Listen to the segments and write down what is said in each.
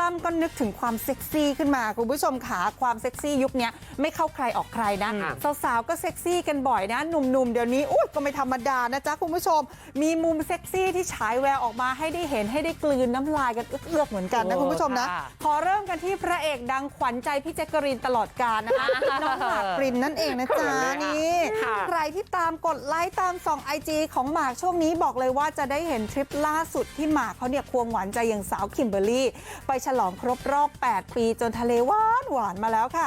ล่ำๆก็นึกถึงความเซ็กซี่ขึ้นมาคุณผู้ชมขาความเซ็กซี่ยุคเนี้ยไม่เข้าใครออกใครนะค่ะสาวๆก็เซ็กซี่กันบ่อยนะหนุ่มๆเดี๋ยวนี้อุ้ยก็ไม่ธรรมดานะจ๊ะคุณผู้ชม มีมุมเซ็กซี่ที่ฉายแววออกมาให้ได้เห็นให้ได้กลืนน้ำลายกันเอื้อกๆเหมือนกันนะโอ้คุณผู้ชมนะค่ะขอเริ่มกันที่พระเอกดังขวัญใจพี่แจ๊กกะรีนตลอดกาลนะคะน้องหมากปรินนั่นเองนะจ๊ะนี่ค่ะใครที่ตามกดไลค์ตามส่องไอจีของหมากช่วงนี้บอกเลยว่าจะได้เห็นทริปล่าสุดที่หมากเขาเนี่ยควงหวานใจอย่างสาวคิมเบอร์รี่ไปฉลองครบรอบ 8 ปีจนทะเลหวานหวานมาแล้วค่ะ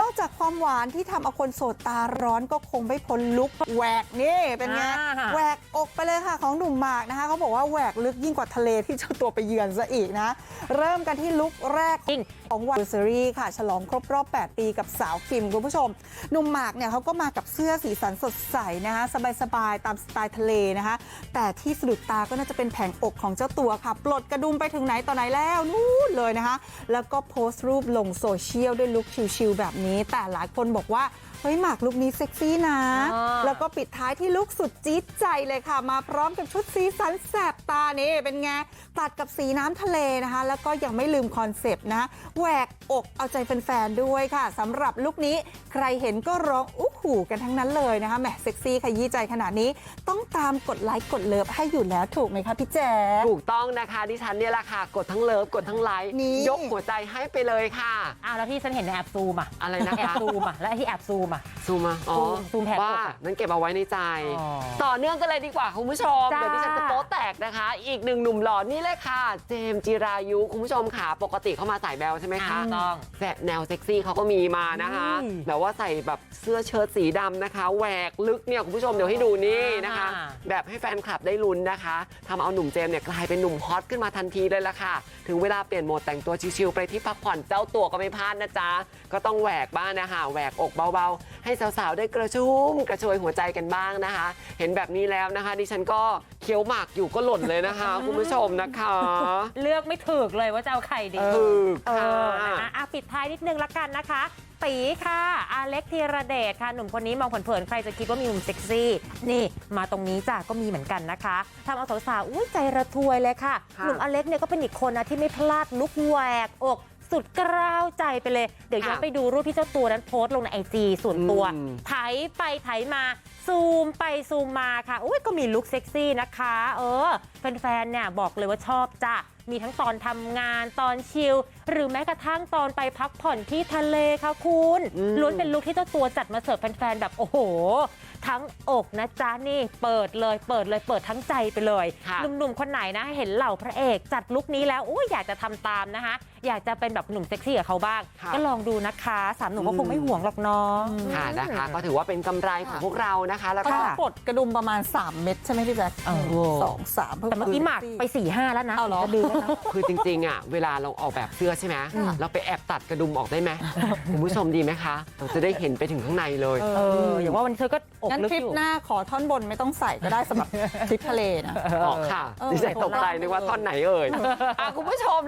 นอกจากความหวานที่ทำเอาคนโสดตาร้อนก็คงไม่พ้นลุกแหวกนี่เป็นไงอ่าแหวกอ กไปเลยค่ะของหนุ่มหมากนะคะเขาบอกว่าแหวกลึกยิ่งกว่าทะเลที่เจ้าตัวไปเยือนซะอีกนะเริ่มกันที่ลุกแรกจริงของวันเซอรี่ค่ะ ฉลองครบรอบ 8 ปีกับสาวคิมคุณผู้ชมหนุ่มหมากเนี่ยเขาก็มากับเสื้อสีสันสดใสนะคะสบายๆตามสไตล์ทะเลนะคะ แต่ที่สะดุดตาก็น่าจะเป็นแผงอกของเจ้าตัวค่ะ ปลดกระดุมไปถึงไหนต่อไหนแล้วนู่นเลยนะคะ แล้วก็โพสต์รูปลงโซเชียลด้วยลุคชิลๆแบบนี้ แต่หลายคนบอกว่าเฮ้ยหมากลุคนี้เซ็กซี่นะอ่าแล้วก็ปิดท้ายที่ลุคสุดจี๊ดใจเลยค่ะมาพร้อมกับชุดสีสันแสบตานี่เป็นไงตัดกับสีน้ำทะเลนะคะ แล้วก็ยังไม่ลืมคอนเซปต์นะแหวกอกเอาใจแฟนๆด้วยค่ะสำหรับลุคนี้ใครเห็นก็ร้องอุ๊ หูกันทั้งนั้นเลยนะคะแหมเซ็กซี่ขยี้ใจขนาดนี้ ต้องตามกดไลค์กดเลิฟให้อยู่แล้วถูกไหมคะพี่แจ๊ค ถูกต้องนะคะดิฉันเนี่ยแหละค่ะ กดทั้งเลิฟกดทั้งไลค์นี่ ยกหัวใจให้ไปเลยค่ะ อ้าวแล้วที่ฉันเห็นในแอปซูมอะอะไรนะแอปคะซูมอะแล้วที่แอปซูมอะ ซูมมาอ๋อซูมซูมแผงอกว่าอะนั้นเก็บเอาไว้ในใจ อ๋อต่อเนื่องกันเลยดีกว่าคุณผู้ชม จ้า เดี๋ยวดิฉันจะโป๊ะแตกนะคะ อีกหนึ่งหนุ่มหล่อนี่เลยค่ะ เจมส์จิรายุคุณผู้ชมค่ะ ปกติเขามาสายแบลใช่ไหมคะถูกต้องแต่แนวเซ็กซี่เขาก็มีมานะคะ อืม แบบว่าใส่แบบเสื้อเชิ้ตสีดำนะคะแหวกลึกเนี่ยคุณผู้ชมเดี๋ยวให้ดูนี่นะคะอ่าแบบให้แฟนคลับได้ลุ้นนะคะทำเอาหนุ่มเจมส์เนี่ยกลายเป็นหนุ่มฮอตขึ้นมาทันทีเลยละค่ะ ถึงเวลาเปลี่ยนโหมดแต่งตัวชิวๆไปที่พักผ่อนเจ้าตัวก็ไม่พลาดนะจ๊ะ ก็ต้องแหวกบ้างนะคะแหวกอกเบาๆ ให้สาวๆได้กระชุ่มกระชวยหัวใจกันบ้างนะคะ เห็นแบบนี้แล้วนะคะ ดิฉันก็เคี้ยวหมากอยู่ก็หล่นเลยนะคะ คุณผู้ชมนะคะ เลือกไม่ถูกเลยว่าจะเอาใครดีถูกเอค่ะอนะคะอะปิดท้ายนิดนึงละกันนะคะ ตีค่ะ อาเล็กธีรเดชค่ะ หนุ่มคนนี้มองเผินๆ ใครจะคิดว่ามีมุมเซ็กซี่ นี่มาตรงนี้จ้ะก็มีเหมือนกันนะคะทำเอาสาวๆอุ้ยใจระทวยเลยค่ะค่ะหนุ่มอเล็กเนี่ยก็เป็นอีกคนนะที่ไม่พลาดลุกแหวกอกสุดกล้าวใจไปเลย เดี๋ยวย้อนไปดูรูปที่เจ้าตัวนั้นโพสต์ลงในไอจีส่วนตัวอืมไถไปไถมา ซูมไปซูมมาค่ะ อุ้ยก็มีลุคเซ็กซี่นะคะ เออ แฟนๆ เนี่ยบอกเลยว่าชอบจ้ะ มีทั้งตอนทำงานตอนชิล หรือแม้กระทั่งตอนไปพักผ่อนที่ทะเลค่ะคุณอืมล้วนเป็นลุคที่เจ้าตัวจัดมาเสิร์ฟแฟนๆแบบโอ้โห ทั้งอกนะจ๊ะนี่เปิดเลยเปิดเลยเปิดทั้งใจไปเลยค่ะหนุ่มๆคนไหนนะเห็นเหล่าพระเอกจัดลุคนี้แล้วอุ้ยอยากจะทำตามนะคะ อยากจะเป็นแบบหนุ่มเซ็กซี่กับเขาบ้างค่ะก็ลองดูนะคะสามหนุ่มก็คงไม่ห่วงหรอกเนาะค่ะนะคะ ก็ถือว่าเป็นกำไรของพวกเรานะคะ แล้วเขาก็จะปลดกระดุมประมาณ 3 เม็ดใช่ไหมพี่แจ๊คเออสองสามพิ่แต่เมื่อกี้หมากไป4ี่ห้าแล้วนะเอาเหรอจะดื้อแล้วนะคือจริงๆอะเวลาเราออกแบบเสื้อใช่ไหมค่ะเราไปแอบตัดกระดุมออกได้ไหมคุณผู้ชมดีไหมคะ เราจะได้เห็นไปถึงข้างในเลยเอเอออย่างว่าวันนี้เธอก็อกงั้นลึกทริปอยู่หน้าขอท่อนบนไม่ต้องใส่ก็ได้สำหรับทริปทะเลนะ ออกค่ะเออดิฉันตกใจนึกว่าท่อนไหนเอ่ยอะคุณผู้ชม